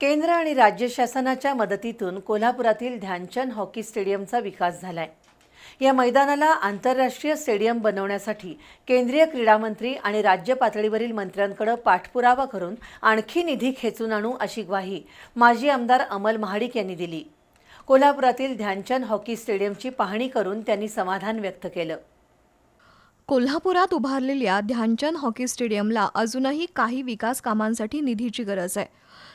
केंद्र आणि राज्य शासनाच्या मदतीतून कोल्हापुरातील ध्यानचंद हॉकी स्टेडियमचा विकास झालाय. या मैदानाला आंतरराष्ट्रीय स्टेडियम बनवण्यासाठी केंद्रीय क्रीडा मंत्री आणि राज्य पातळीवरील मंत्र्यांकडे पाठपुरावा करून आणखी निधी खेचून आणू अशी ग्वाही माजी आमदार अमल महाडिक यांनी दिली. कोल्हापुरातील ध्यानचंद हॉकी स्टेडियमची पाहणी करून त्यांनी समाधान व्यक्त केलं. कोल्हापुरात उभारलेल्या ध्यानचंद हॉकी स्टेडियमला अजूनही काही विकास कामांसाठी निधीची गरज आहे.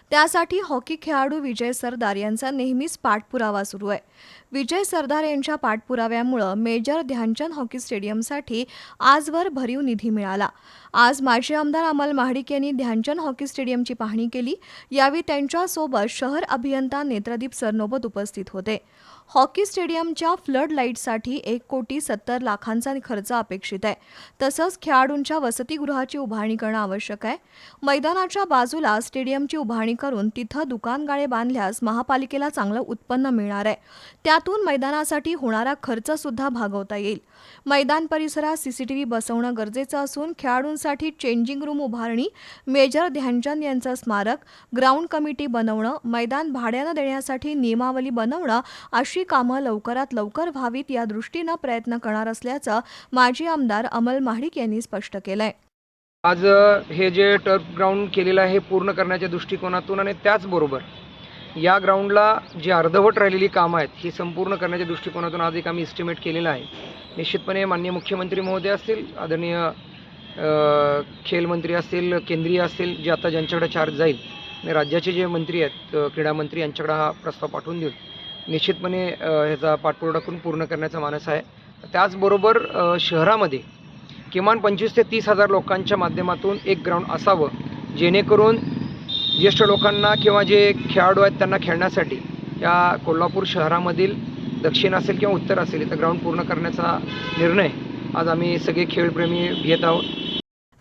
त्यासाठी हॉकी खेळाडू विजय सरदार यांचा नेहमीच पाठपुरावा सुरू आहे. विजय सरदार यांच्या पाठपुराव्यामुळं मेजर ध्यानचंद हॉकी स्टेडियमसाठी आजवर भरीव निधी मिळाला. आज माजी आमदार अमल महाडिक यांनी ध्यानचंद हॉकी स्टेडियमची पाहणी केली. यावेळी त्यांच्यासोबत शहर अभियंता नेत्रदीप सरनोबत उपस्थित होते. हॉकी स्टेडियमच्या फ्लड लाईटसाठी एक कोटी सत्तर लाखांचा खर्च अपेक्षित आहे. तसंच खेळाडूंच्या वसतिगृहाची उभारणी करणं आवश्यक आहे. मैदानाच्या बाजूला स्टेडियमची उभारणी करून तिथं दुकानगाळे बांधल्यास महापालिकेला चांगलं उत्पन्न मिळणार आहे. त्यातून मैदानासाठी होणारा खर्च सुद्धा भागवता येईल. मैदान परिसरात सीसीटीव्ही बसवणं गरजेचं असून खेळाडूंसाठी चेंजिंग रूम उभारणी मेजर ध्यानचंद यांचं स्मारक ग्राउंड कमिटी बनवणं मैदान भाड्यानं देण्यासाठी नियमावली बनवणं अशी कामं लवकरात लवकर व्हावीत या दृष्टीनं प्रयत्न करणार असल्याचं माजी आमदार अमल महाडिक यांनी स्पष्ट केलंय. आज हे जे टर्फ ग्राउंड केलेलं आहे हे पूर्ण करण्याच्या दृष्टिकोनातून आणि त्याचबरोबर या ग्राउंडला जी अर्धवट राहिलेली कामं आहेत ही संपूर्ण करण्याच्या दृष्टिकोनातून आज एक आम्ही इस्टिमेट केलेलं आहे. निश्चितपणे माननीय मुख्यमंत्री महोदय असतील आदरणीय खेलमंत्री असतील केंद्रीय असतील जे आता ज्यांच्याकडे चार्ज जाईल आणि राज्याचे जे मंत्री आहेत क्रीडामंत्री यांच्याकडे हा प्रस्ताव पाठवून देऊन निश्चितपणे ह्याचा पाठपुरावा करून पूर्ण करण्याचा मानस आहे. त्याचबरोबर शहरामध्ये किमान पंचवीस ते तीस हजार लोकांच्या माध्यमातून एक ग्राउंड असावं जेणेकरून ज्येष्ठ लोकांना किंवा जे खेळाडू आहेत त्यांना खेळण्यासाठी या कोल्हापूर शहरामधील दक्षिण असेल किंवा उत्तर असेल इथं ग्राउंड पूर्ण करण्याचा निर्णय आज आम्ही सगळे खेळप्रेमी घेत आहोत.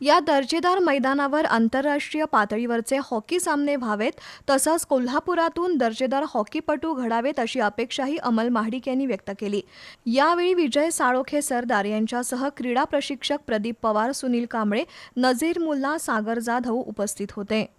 या दर्जेदार मैदानावर आंतरराष्ट्रीय पातळीवरचे हॉकी सामने व्हावेत तसंच कोल्हापुरातून दर्जेदार हॉकीपटू घडावेत अशी अपेक्षाही अमल महाडिक यांनी व्यक्त केली. यावेळी विजय साळोखे सरदार यांच्यासह क्रीडा प्रशिक्षक प्रदीप पवार सुनील कांबळे नझीर मुल्ला सागर जाधव उपस्थित होते.